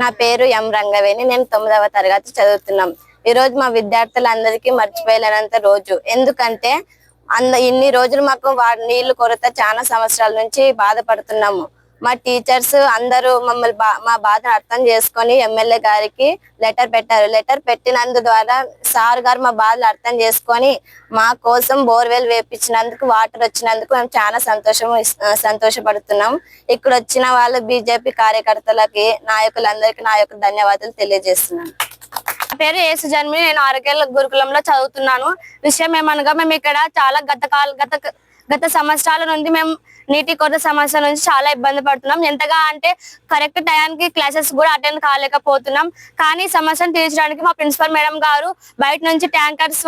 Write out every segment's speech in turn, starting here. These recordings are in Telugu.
నా పేరు ఎం రంగవేణి. నేను తొమ్మిదవ తరగతి చదువుతున్నాం. ఈ రోజు మా విద్యార్థులందరికీ మర్చిపోయలేనంత రోజు. ఎందుకంటే అంద ఇన్ని రోజులు మాకు వా- నీళ్ళు కొరత చాలా సంవత్సరాల నుంచి బాధపడుతున్నాము. మా టీచర్స్ అందరూ మమ్మల్ని బా- మా బాధను అర్థం చేసుకొని ఎమ్మెల్యే గారికి లెటర్ పెట్టారు. లెటర్ పెట్టినందు ద్వారా సార్ గారు మా బాధలు అర్థం చేసుకొని మా కోసం బోర్వెల్ వేపించినందుకు వాటర్ వచ్చినందుకు మేము చాలా సంతోషం సంతోషపడుతున్నాం. ఇక్కడ వచ్చిన వాళ్ళు బీజేపీ కార్యకర్తలకి నాయకులందరికీ నా యొక్క ధన్యవాదాలు తెలియజేస్తున్నాను. నా పేరు యేసు జన్మి నేను అరకేళ్ళ గురుకులంలో చదువుతున్నాను. విషయం ఏమనగా మేము ఇక్కడ చాలా గత కాల గత గత సంవత్సరాల నుండి మేము నీటి కొరత సమస్య నుంచి చాలా ఇబ్బంది పడుతున్నాం. ఎంతగా అంటే కరెక్ట్ టయానికి క్లాసెస్ కూడా అటెండ్ కాలేకపోతున్నాం. కానీ సమస్యను తీర్చడానికి మా ప్రిన్సిపల్ మేడం గారు బయట నుంచి ట్యాంకర్స్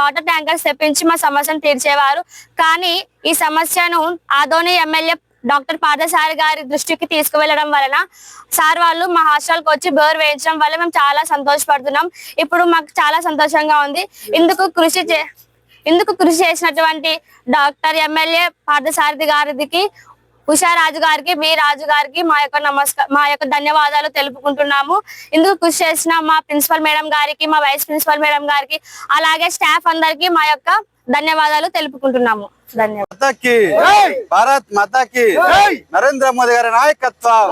వాటర్ ట్యాంకర్స్ తెప్పించి మా సమస్యను తీర్చేవారు. కానీ ఈ సమస్యను ఆదోని ఎమ్మెల్యే డాక్టర్ పాదసారి గారి దృష్టికి తీసుకువెళ్ళడం వలన సార్ వాళ్ళు మా హాస్టల్కి వచ్చి బోర్ వేయించడం వల్ల మేము చాలా సంతోషపడుతున్నాం. ఇప్పుడు మాకు చాలా సంతోషంగా ఉంది. ఇందుకు కృషి చే ఇందుకు కృషి చేసినటువంటి డాక్టర్ ఎమ్మెల్యే పార్థసారథి గారికి ఉషారాజు గారికి బి రాజు గారికి మా యొక్క నమస్కారం మా యొక్క ధన్యవాదాలు తెలుపుకుంటున్నాము. ఇందుకు కృషి చేసిన మా ప్రిన్సిపల్ మేడం గారికి మా వైస్ ప్రిన్సిపల్ మేడం గారికి అలాగే స్టాఫ్ అందరికి మా యొక్క ధన్యవాదాలు తెలుపుకుంటున్నాము. భారత్ మాతాకి నరేంద్ర మోదీ గారి నాయకత్వం.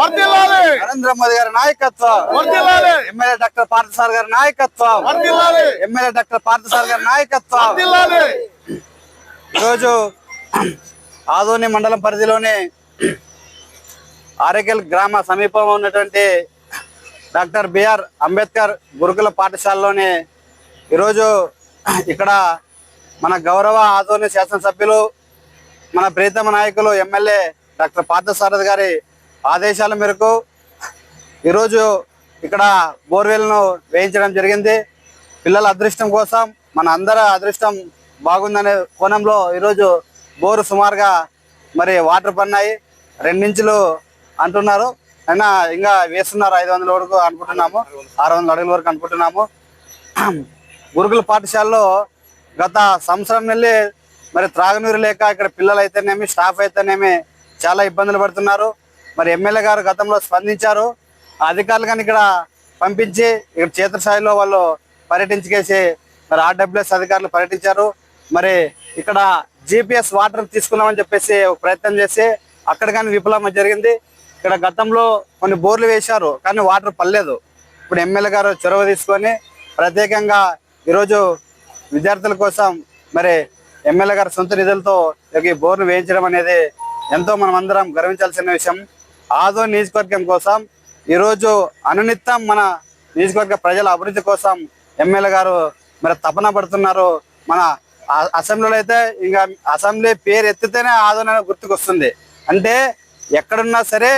నరేంద్ర మోదీ గారి నాయకత్వం. ఎమ్మెల్యే డాక్టర్ పార్థసార్ గారి నాయకత్వం. ఎమ్మెల్యే డాక్టర్ పార్థసార్ గారి నాయకత్వం. ఈరోజు ఆదోని మండలం పరిధిలోని ఆరేకల్ గ్రామ సమీపంలో ఉన్నటువంటి డాక్టర్ బిఆర్ అంబేద్కర్ గురుకుల పాఠశాలలోని ఈరోజు ఇక్కడ మన గౌరవ ఆధ్వర్య శాసనసభ్యులు మన ప్రీతమ నాయకులు ఎమ్మెల్యే డాక్టర్ పార్థసారథి గారి ఆదేశాల మేరకు ఈరోజు ఇక్కడ బోర్వెల్ను వేయించడం జరిగింది. పిల్లల అదృష్టం కోసం మన అందరి అదృష్టం బాగుందనే కోణంలో ఈరోజు బోరు సుమారుగా మరి వాటర్ పన్నాయి రెండించులు అంటున్నారు. అయినా ఇంకా వేస్తున్నారు ఐదు వందల వరకు అనుకుంటున్నాము ఆరు వందల అడుగుల వరకు అనుకుంటున్నాము. గురుకుల పాఠశాలలో గత సంవత్సరం నుండి మరి త్రాగునీరు లేక ఇక్కడ పిల్లలు అయితేనేమి స్టాఫ్ అయితేనేమి చాలా ఇబ్బందులు పడుతున్నారు. మరి ఎమ్మెల్యే గారు గతంలో స్పందించారు. ఆ అధికారులు కానీ ఇక్కడ పంపించి ఇక్కడ క్షేత్రస్థాయిలో వాళ్ళు పర్యటించుకేసి మరి ఆర్డబ్ల్యూఎస్ అధికారులు పర్యటించారు. మరి ఇక్కడ జిపిఎస్ వాటర్ తీసుకుందామని చెప్పేసి ఒక ప్రయత్నం చేసి అక్కడ కానీ విఫలం జరిగింది. ఇక్కడ గతంలో కొన్ని బోర్లు వేశారు కానీ వాటర్ పడలేదు. ఇప్పుడు ఎమ్మెల్యే గారు చొరవ తీసుకొని ప్రత్యేకంగా ఈరోజు విద్యార్థుల కోసం మరి ఎమ్మెల్యే గారి సొంత నిధులతో ఈ బోర్ను వేయించడం అనేది ఎంతో మనం అందరం గర్వించాల్సిన విషయం. ఆదో నియోజకవర్గం కోసం ఈరోజు అనునిత్యం మన నియోజకవర్గ ప్రజల అభివృద్ధి కోసం ఎమ్మెల్యే గారు మరి తపన పడుతున్నారు. మన అసెంబ్లీలో అయితే ఇంకా అసెంబ్లీ పేరు ఎత్తితేనే ఆదోని అనేది గుర్తుకొస్తుంది. అంటే ఎక్కడున్నా సరే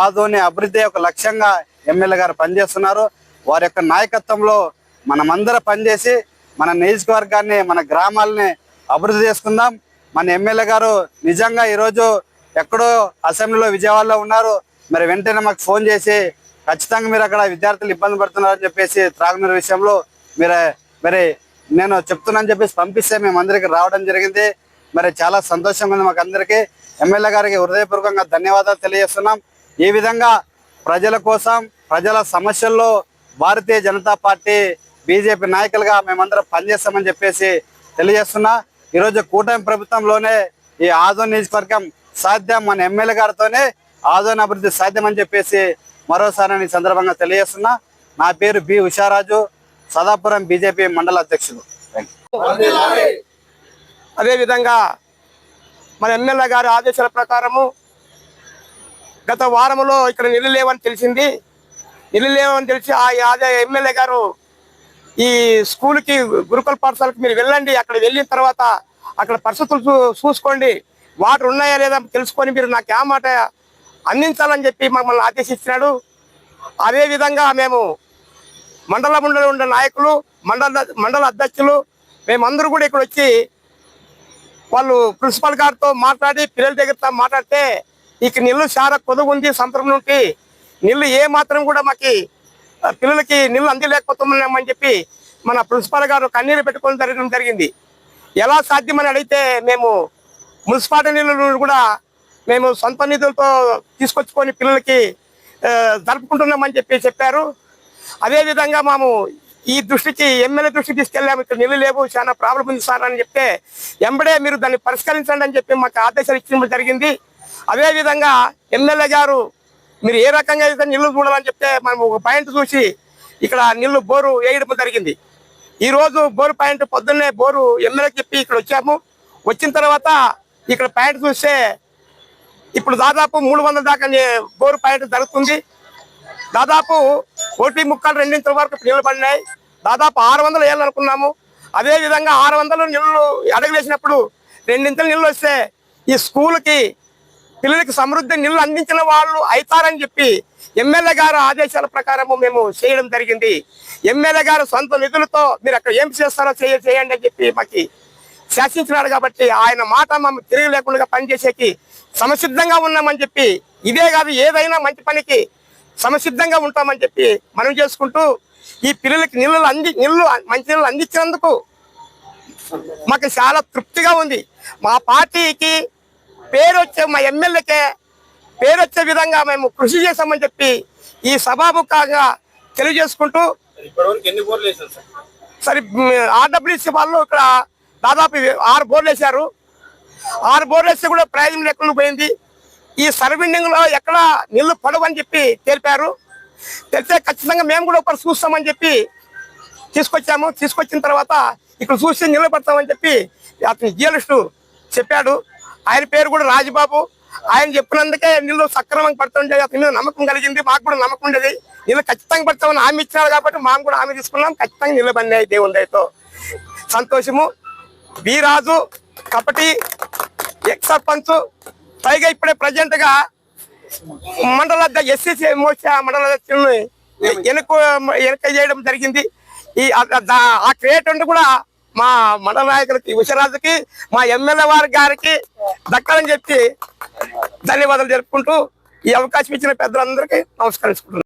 ఆదోని అభివృద్ధి ఒక లక్ష్యంగా ఎమ్మెల్యే గారు పనిచేస్తున్నారు. వారి యొక్క నాయకత్వంలో మనమందరం పనిచేసి మన నియోజకవర్గాన్ని మన గ్రామాలని అభివృద్ధి చేసుకుందాం. మన ఎమ్మెల్యే గారు నిజంగా ఈరోజు ఎక్కడో అసెంబ్లీలో విజయవాడలో ఉన్నారు. మరి వెంటనే మాకు ఫోన్ చేసి ఖచ్చితంగా మీరు అక్కడ విద్యార్థులు ఇబ్బంది పడుతున్నారని చెప్పేసి త్రాగునీరు విషయంలో మీరు మరి నేను చెప్తున్నాను చెప్పేసి పంపిస్తే మేము అందరికి రావడం జరిగింది. మరి చాలా సంతోషంగా ఉంది మాకు అందరికీ. ఎమ్మెల్యే గారికి హృదయపూర్వకంగా ధన్యవాదాలు తెలియజేస్తున్నాం. ఈ విధంగా ప్రజల కోసం ప్రజల సమస్యల్లో భారతీయ జనతా పార్టీ బీజేపీ నాయకులుగా మేమందరం పనిచేస్తామని చెప్పేసి తెలియజేస్తున్నా. ఈరోజు కూటమి ప్రభుత్వంలోనే ఈ ఆదోన్ నియోజకవర్గం సాధ్యం మన ఎమ్మెల్యే గారితోనే ఆదోన్ అభివృద్ధి సాధ్యం అని చెప్పేసి మరోసారి నేను ఈ సందర్భంగా తెలియజేస్తున్నా. నా పేరు బి ఉషారాజు సదాపురం బీజేపీ మండల అధ్యక్షులు. అదేవిధంగా మన ఎమ్మెల్యే గారి ఆదేశాల ప్రకారము గత వారంలో ఇక్కడ నిల్లు లేవని తెలిసింది. నిల్లు లేవని తెలిసి ఆ ఎమ్మెల్యే గారు ఈ స్కూల్కి గురుకుల పాఠశాలకు మీరు వెళ్ళండి. అక్కడ వెళ్ళిన తర్వాత అక్కడ పరిస్థితులు చూ- చూసుకోండి. వాటర్ ఉన్నాయా లేదా తెలుసుకొని మీరు నాకు ఆ మాట అందించాలని చెప్పి మమ్మల్ని ఆదేశిస్తున్నాడు అదే విధంగా మేము మండల మండలి ఉండే నాయకులు మండల మండల అధ్యక్షులు మేమందరూ కూడా ఇక్కడ వచ్చి వాళ్ళు ప్రిన్సిపల్ గారితో మాట్లాడి పిల్లల దగ్గరతో మాట్లాడితే ఇక నీళ్ళు చాలా కొదుగు ఉంది సంతరం నుండి. నీళ్ళు ఏ మాత్రం కూడా మాకు పిల్లలకి నీళ్ళు అందలేకపోతున్నామని చెప్పి మన ప్రిన్సిపాల్ గారు కన్నీరు పెట్టుకోవడం జరగడం జరిగింది. ఎలా సాధ్యమని అడిగితే మేము మున్సిపాలిటీ నీళ్ళు కూడా మేము సొంత నిధులతో తీసుకొచ్చుకొని పిల్లలకి జరుపుకుంటున్నామని చెప్పి చెప్పారు. అదేవిధంగా మేము ఈ దృష్టికి ఎమ్మెల్యే దృష్టికి తీసుకెళ్ళాము. ఇక్కడ నీళ్ళు లేవు చాలా ప్రాబ్లం ఉంది సార్ అని చెప్తే ఎంబడే మీరు దాన్ని పరిష్కరించండి అని చెప్పి మాకు ఆదేశాలు ఇచ్చినప్పుడు జరిగింది. అదేవిధంగా ఎమ్మెల్యే గారు మీరు ఏ రకంగా అయితే నీళ్ళు చూడాలని చెప్తే మనం ఒక పాయింట్ చూసి ఇక్కడ నీళ్ళు బోరు వేయడం జరిగింది. ఈ రోజు బోరు పాయింట్ పొద్దున్నే బోరు ఎమ్మెల్యేకి చెప్పి ఇక్కడ వచ్చాము. వచ్చిన తర్వాత ఇక్కడ పాయింట్ చూస్తే ఇప్పుడు దాదాపు మూడు వందల దాకా బోరు పాయింట్ జరుగుతుంది. దాదాపు కోటి ముక్కలు రెండింతల వరకు నీళ్ళు పడినాయి. దాదాపు ఆరు వందలు వేయాలనుకున్నాము అనుకున్నాము. ఆరు వందలు నీళ్ళు అడగలేసినప్పుడు రెండింతలు నీళ్ళు వస్తే ఈ స్కూల్కి పిల్లలకి సమృద్ధి నీళ్ళు అందించిన వాళ్ళు అవుతారని చెప్పి ఎమ్మెల్యే గారు ఆదేశాల ప్రకారము మేము చేయడం జరిగింది. ఎమ్మెల్యే గారు సొంత నిధులతో మీరు అక్కడ ఏం చేస్తారో చేయ చేయండి అని చెప్పి మాకు శాసించినాడు కాబట్టి ఆయన మాట మేము తిరిగి లేకుండా పనిచేసేకి సమసిద్ధంగా ఉన్నామని చెప్పి ఇదే కాదు ఏదైనా మంచి పనికి సమసిద్ధంగా ఉంటామని చెప్పి మనం చేసుకుంటూ ఈ పిల్లలకి నీళ్ళు అంది నీళ్ళు మంచి నీళ్ళు అందించినందుకు మాకు చాలా తృప్తిగా ఉంది. మా పార్టీకి పేరు వచ్చే మా ఎమ్మెల్యేకే పేరు వచ్చే విధంగా మేము కృషి చేశామని చెప్పి ఈ సభాముఖంగా తెలియజేసుకుంటూ సరే? ఆర్డబ్ల్యూసీ వాళ్ళు ఇక్కడ దాదాపు ఆరు బోర్లు వేశారు. ఆరు బోర్లు వేస్తే కూడా ప్రయోజనం లేకుండా పోయింది. ఈ సర్వీండింగ్లో ఎక్కడ నీళ్ళు పడవని చెప్పి తెలిపారు. తెలిస్తే ఖచ్చితంగా మేము కూడా ఒకరు చూస్తామని చెప్పి తీసుకొచ్చాము. తీసుకొచ్చిన తర్వాత ఇక్కడ చూసి నిలబడతామని చెప్పి అతని జియలిస్టు చెప్పాడు. ఆయన పేరు కూడా రాజబాబు. ఆయన చెప్పినందుకే నీళ్ళు సక్రమంగా పడుతుండే అతని నమ్మకం కలిగింది. మాకు కూడా నమ్మకం ఉండేది. నీళ్ళు ఖచ్చితంగా పడతామని హామీ ఇచ్చినారు కాబట్టి మాకు కూడా హామీ తీసుకున్నాం. ఖచ్చితంగా నిలబడినాయి దేవుని దయతో. సంతోషము. వీరాజు కపటి ఎక్స్ సర్పంచ్ పైగా ఇప్పుడే ప్రజెంట్గా మండల ఎస్సీసీ మోర్చా మండల అధ్యక్షుల్ని వెనుక వెనుక చేయడం జరిగింది. ఈ ఆ- ఆ- ఆ క్రియేటర్ కూడా మా మండల నాయకులకి విశ్వరాజుకి మా ఎమ్మెల్యే వారి గారికి దక్కాలని చెప్పి ధన్యవాదాలు జరుపుకుంటూ ఈ అవకాశం ఇచ్చిన పెద్దలందరికీ నమస్కరించుకుంటున్నాను.